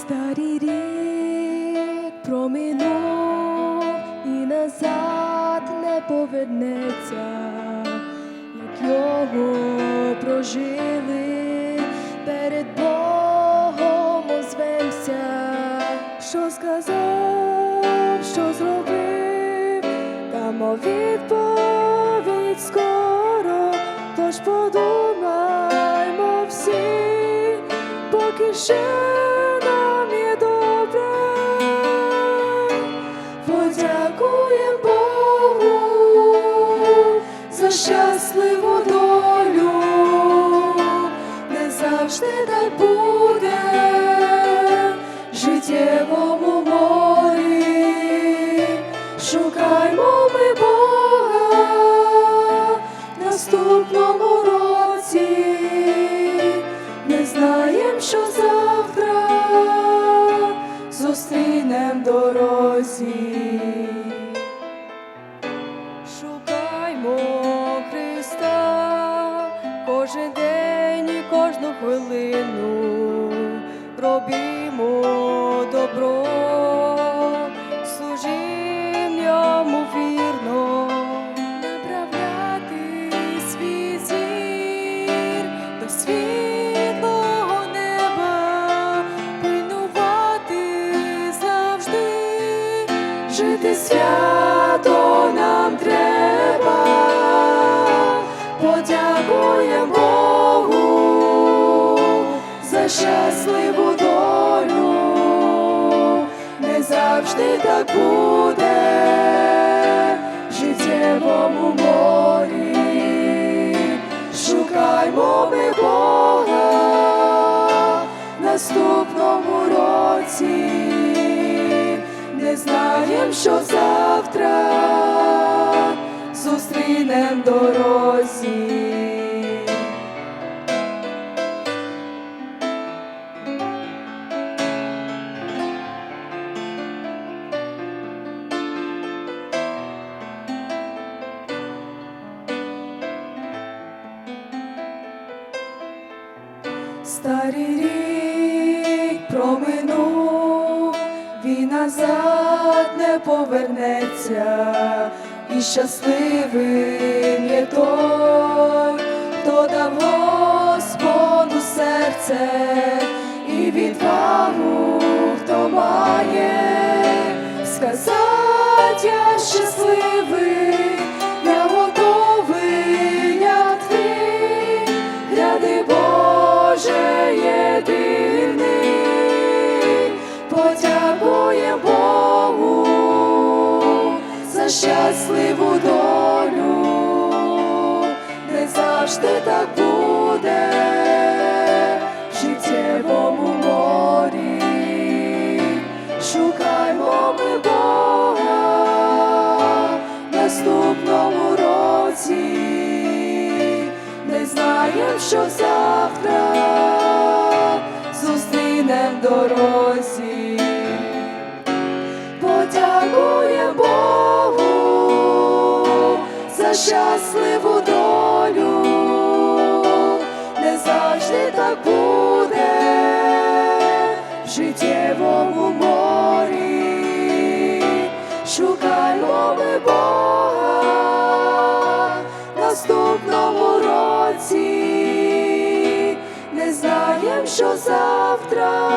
Старий рік проминув і назад не повернеться, як його прожили, перед Богом озвемся, що сказав, що зробив, дамо відповідь скоро, тож подумаймо всі, поки ще Шукаймо ми Бога наступному році, не знаєм, що завтра зустрінем дорозі. Шукаймо Христа кожен день і кожну хвилину, робімо добро, жити свято нам треба, подякуємо Богу за щасливу долю, не завжди так буде. Життєвому морі. Шукаймо ми Бога. Наступному році, знаєм, що завтра зустрінем дорозі. Старий рік назад не повернеться, і щасливим є той, хто дав Господу серце і відвагу, хто має сказати я щасливий, подякує Богу за щасливу долю, не завжди так буде в життєвому морі. Шукаймо ми Бога в наступному році, не знаєм, що завтра зустрінем в щасливу долю, не завжди так буде в життєвому морі. Шукаймо ми Бога наступному році, не знаєм, що завтра